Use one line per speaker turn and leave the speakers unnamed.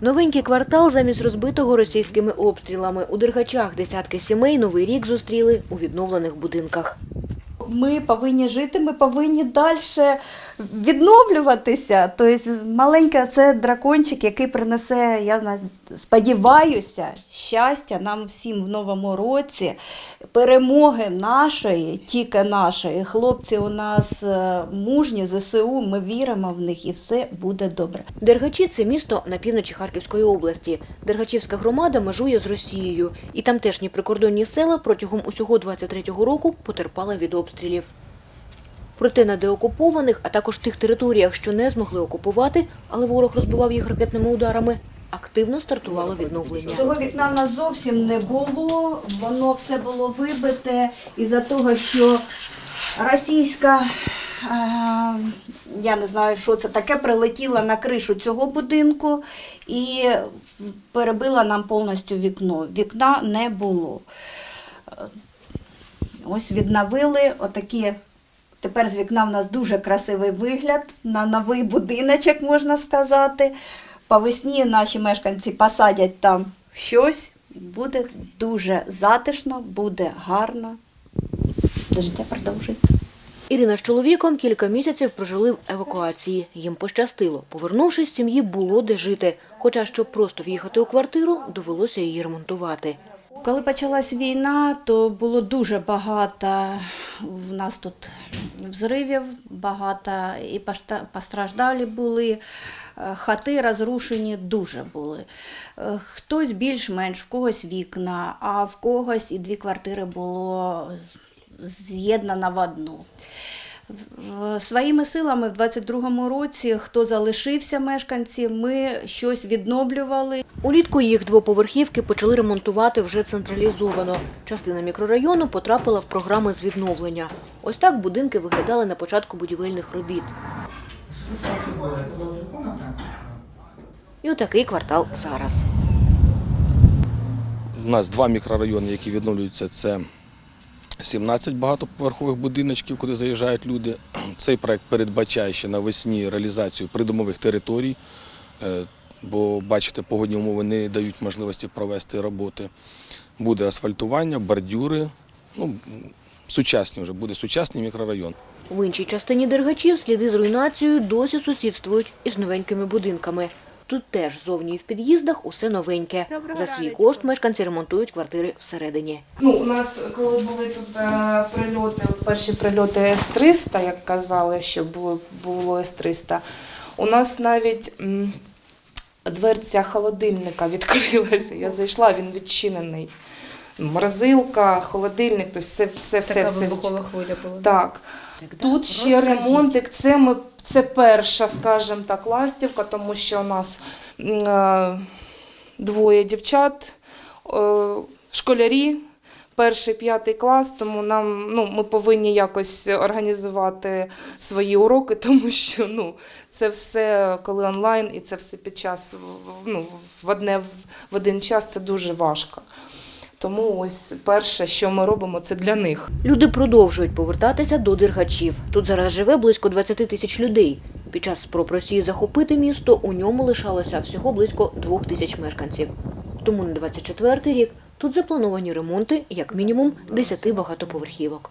Новенький квартал замість розбитого російськими обстрілами. У Дергачах десятки сімей новий рік зустріли у відновлених будинках.
Ми повинні жити, ми повинні далі відновлюватися. Тобто маленький це дракончик, який принесе, я сподіваюся, щастя нам всім в новому році, перемоги нашої, тільки нашої. Хлопці у нас е, мужні, ЗСУ, ми віримо в них і все буде добре.
Дергачі це місто на півночі Харківської області. Дергачівська громада межує з Росією, і тамтешні прикордонні села протягом усього 23-го року потерпали від обстрілів. Проте на деокупованих, а також тих територіях, що не змогли окупувати, але ворог розбивав їх ракетними ударами, активно стартувало відновлення.
Цього вікна в нас зовсім не було, воно все було вибите із-за того, що російська, е, я не знаю, що це таке, прилетіла на кришу цього будинку і перебила нам повністю вікно. Вікна не було. Е, Ось відновили отакі. Тепер з вікна в нас дуже красивий вигляд, на новий будиночок, можна сказати. По весні наші мешканці посадять там щось, буде дуже затишно, буде гарно. Життя продовжується.
Ірина з чоловіком кілька місяців прожили в евакуації. Їм пощастило. Повернувшись, сім'ї було де жити. Хоча, щоб просто в'їхати у квартиру, довелося її ремонтувати.
Коли почалась війна, то було дуже багато в нас тут взривів, багато і постраждалі були, е, хати розрушені дуже були. Е, Хтось більш-менш, в когось вікна, а в когось і дві квартири було з'єднано в одну. В- Своїми силами в 22-му році, хто залишився мешканці, ми щось відновлювали.
Улітку їх двоповерхівки почали ремонтувати вже централізовано. Частина мікрорайону потрапила в програми з відновлення. Ось так будинки виглядали на початку будівельних робіт. І отакий квартал зараз.
У нас два мікрорайони, які відновлюються. Це 17 багатоповерхових будиночків, куди заїжджають люди. Цей проект передбачає ще навесні реалізацію придомових територій, е, бо бачите, погодні умови не дають можливості провести роботи. Буде асфальтування, бордюри. Ну, сучасні вже буде сучасний мікрорайон.
В іншій частині Дергачів сліди з руйнацією досі сусідствують із новенькими будинками. Тут теж зовні і в під'їздах усе новеньке. За свій кошт мешканці ремонтують квартири всередині.
Ну, у нас, коли були тут е, прильоти, перші прильоти С-300, як казали, що було, було С-300, у нас навіть м, дверця холодильника відкрилася. Я зайшла, він відчинений. Морозилка, холодильник, тобто все, все, все,
Така
все.
вибухова хвиля була.
Так. Тут ще ремонтик. Це ми це перша, скажімо так, ластівка, тому що у нас е, двоє дівчат, е, школярі. Перший п'ятий клас, тому нам ну ми повинні якось організувати свої уроки, тому що ну це все коли онлайн, і це все під час ну, в одне в один час це дуже важко. Тому ось перше, що ми робимо, це для них.
Люди продовжують повертатися до Дергачів. Тут зараз живе близько 20 тисяч людей. Під час спроб Росії захопити місто у ньому лишалося всього близько 2 тисяч мешканців. Тому на 24 рік тут заплановані ремонти як мінімум 10 багатоповерхівок.